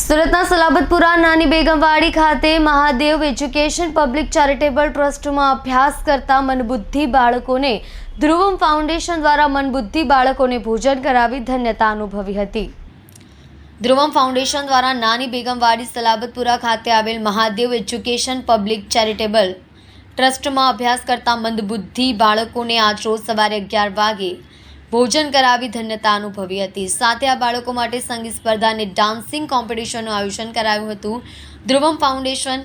સુરતના સલાબતપુરા નાની બેગમવાડી ખાતે મહાદેવ એજ્યુકેશન પબ્લિક ચેરિટેબલ ટ્રસ્ટમાં અભ્યાસ કરતા મનબુદ્ધિ બાળકોને ધ્રુવમ ફાઉન્ડેશન દ્વારા મનબુદ્ધિ બાળકોને ભોજન કરાવી ધન્યતા અનુભવી હતી. ધ્રુવમ ફાઉન્ડેશન દ્વારા નાની બેગમવાડી સલાબતપુરા ખાતે આવેલ મહાદેવ એજ્યુકેશન પબ્લિક ચેરિટેબલ ટ્રસ્ટમાં અભ્યાસ કરતા મંદબુદ્ધિ બાળકોને આજરોજ સવારે અગિયાર વાગે ભોજન કરાવી ધન્યતા અનુભવી હતી. સાથે આ બાળકો માટે સંગીત સ્પર્ધા અને ડાન્સિંગ કોમ્પિટિશનનું આયોજન કરાયું હતું. ધ્રુવમ ફાઉન્ડેશન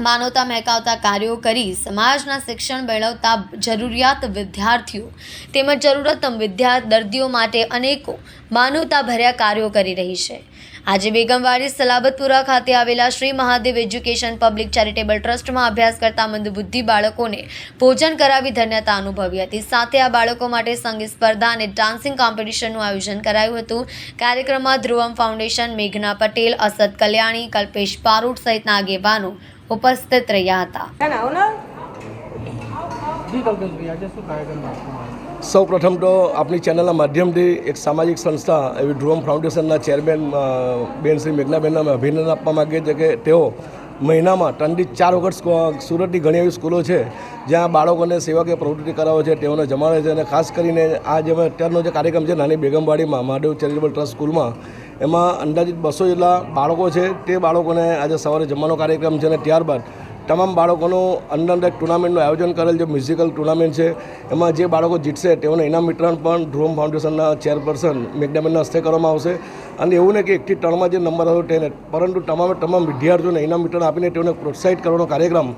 માનવતા મહેકાવતા કાર્યો કરી સમાજના શિક્ષણ મેળવતા જરૂરિયાત વિદ્યાર્થીઓ તેમજ જરૂરતમ વિદ્યા દર્દીઓ માટે અનેકો માનવતા ભર્યા કાર્યો કરી રહી છે. આજે બેગમવાડી સલાબતપુરા ખાતે આવેલા Shri Mahadev education public charitable ટ્રસ્ટમાં અભ્યાસ કરતા મંદબુદ્ધિ બાળકોને ભોજન કરાવી ધન્યતા અનુભવી હતી. સાથે આ બાળકો માટે સંગીત સ્પર્ધા અને ડાન્સિંગ કોમ્પિટિશનનું આયોજન કરાયું હતું. કાર્યક્રમમાં ધ્રુવમ ફાઉન્ડેશન મેઘના પટેલ, અસદ કલ્યાણી, કલ્પેશ પારૂટ સહિતના આગેવાનો ઉપસ્થિત રહ્યા હતા. સૌ પ્રથમ તો આપણી ચેનલના માધ્યમથી એક સામાજિક સંસ્થા એવી ડ્રુવમ ફાઉન્ડેશનના ચેરમેન બેન શ્રી મેઘનાબેનને અમે અભિનંદન આપવા માગીએ છીએ કે તેઓ મહિનામાં ત્રણથી ચાર વખત સુરતની ઘણી એવી સ્કૂલો છે જ્યાં બાળકોને સેવા કે પ્રવૃત્તિ કરાવે છે તેઓને જમાડે છે અને ખાસ કરીને આ જે અત્યારનો જે કાર્યક્રમ છે નાની બેગમવાડીમાં મહાદેવ ચેરિટેબલ ટ્રસ્ટ સ્કૂલમાં એમાં અંદાજિત બસો જેટલા બાળકો છે. તે બાળકોને આજે સવારે જમવાનો કાર્યક્રમ છે અને ત્યારબાદ તમામ બાળકોનું અંદર અંદર ટુર્નામેન્ટનું આયોજન કરેલ જે મ્યુઝિકલ ટુર્નામેન્ટ છે, એમાં જે બાળકો જીતશે તેઓને ઇનામ વિતરણ પણ ધ્રુવમ ફાઉન્ડેશનના ચેરપર્સન મેઘડાબેનના હસ્તે કરવામાં આવશે. અને એવું નહીં કે એકથી ત્રણમાં જે નંબર આવ્યો તેને, પરંતુ તમામે તમામ વિદ્યાર્થીઓને ઇનામ વિતરણ આપીને તેઓને પ્રોત્સાહિત કરવાનો કાર્યક્રમ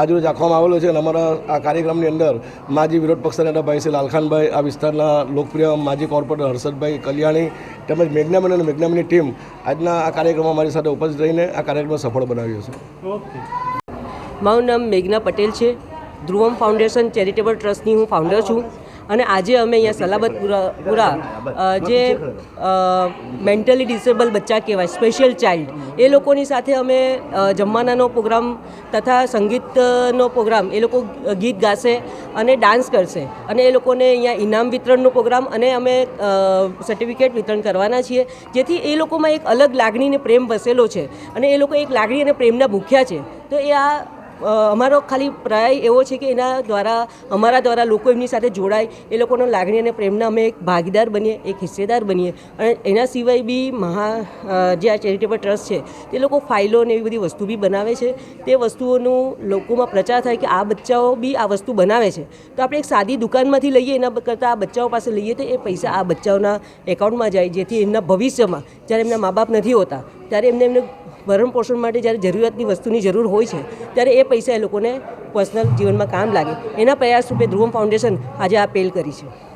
આજરોજ રાખવામાં આવેલો છે. અને અમારા આ કાર્યક્રમની અંદર માજી વિરોધ પક્ષના નેતાભાઈ શ્રી લાલખાનભાઈ, આ વિસ્તારના લોકપ્રિય માજી કોર્પોરેટર હર્ષદભાઈ કલ્યાણી તેમજ મેઘનાબેન અને મેઘનાબેનની ટીમ આજના આ કાર્યક્રમમાં મારી સાથે ઉપસ્થિત રહીને આ કાર્યક્રમ સફળ બનાવ્યો છે. ઓકે. મારું નામ મેઘના પટેલ છે. ધ્રુવમ ફાઉન્ડેશન ચેરિટેબલ ટ્રસ્ટની હું ફાઉન્ડર છું. અને આજે અમે અહીંયા સલાબતપુરા જે મેન્ટલી ડિસેબલ બચ્ચા કહેવાય, સ્પેશિયલ ચાઇલ્ડ, એ લોકોની સાથે અમે જમવાનાનો પ્રોગ્રામ તથા સંગીતનો પ્રોગ્રામ, એ લોકો ગીત ગાશે અને ડાન્સ કરશે. અને એ લોકોને અહીંયા ઇનામ વિતરણનો પ્રોગ્રામ અને અમે સર્ટિફિકેટ વિતરણ કરવાના છીએ. જેથી એ લોકોમાં એક અલગ લાગણીને પ્રેમ વસેલો છે. અને એ લોકો એક લાગણી અને પ્રેમના ભૂખ્યા છે. તો એ આ અમારો ખાલી પ્રયાય એવો છે કે એના દ્વારા, અમારા દ્વારા લોકો એમની સાથે જોડાય. એ લોકોનો લાગણી અને પ્રેમના અમે એક ભાગીદાર બનીએ, એક હિસ્સેદાર બનીએ. અને એના સિવાય બી મહા જે આ ચેરિટેબલ ટ્રસ્ટ છે, તે લોકો ફાઇલો ને એવી બધી વસ્તુ બી બનાવે છે. તે વસ્તુઓનું લોકોમાં પ્રચાર થાય કે આ બચ્ચાઓ બી આ વસ્તુ બનાવે છે. તો આપણે એક સાદી દુકાનમાંથી લઈએ, એના કરતાં આ બચ્ચાઓ પાસે લઈએ, તો એ પૈસા આ બચ્ચાઓના એકાઉન્ટમાં જાય, જેથી એમના ભવિષ્યમાં, જ્યારે એમના મા બાપ નથી હોતા, ત્યારે એમને એમને ભરણ પોષણ માટે જ્યારે જરૂરિયાતની વસ્તુની જરૂર હોય છે, ત્યારે એ પૈસા એ લોકોને પર્સનલ જીવનમાં કામ લાગે. એના પ્રયાસ રૂપે ધ્રુવમ ફાઉન્ડેશન આજે આ પહેલ કરી છે.